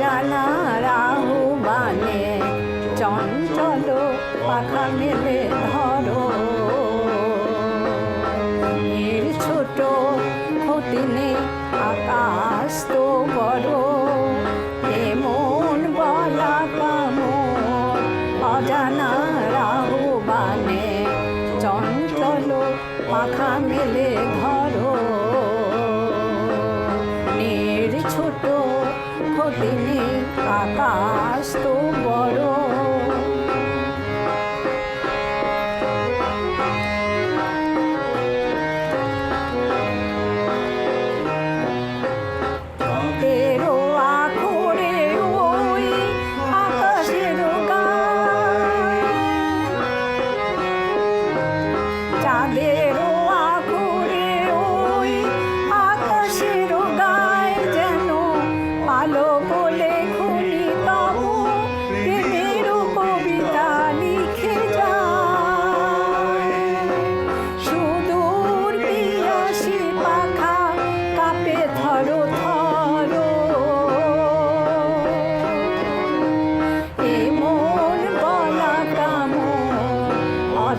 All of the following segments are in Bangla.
জানার আহ্বানে চঞ্চল পাখা মেলে ধরো। এর ছোট ক্ষতি নেই আকাশ তো বড়, এমন বলা কামন অজানার আহ্বানে চঞ্চল পাখা মেলে You.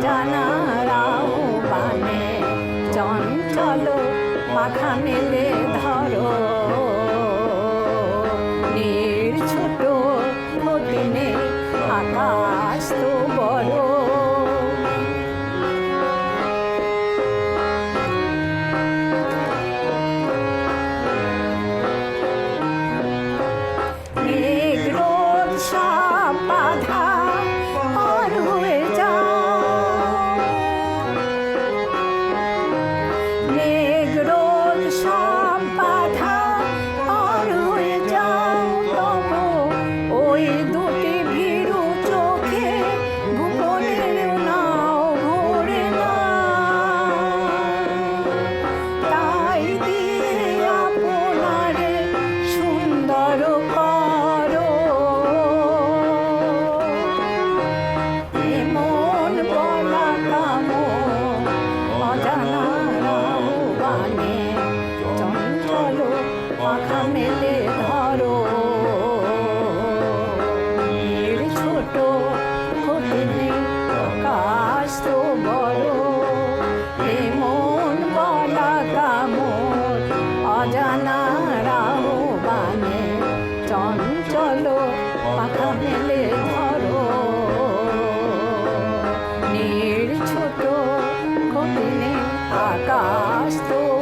ডানারাও বানে। চঞ্চল মাথা মেলে ধরো। নীর ছোট অধীনে আকাশ তো आकाश तो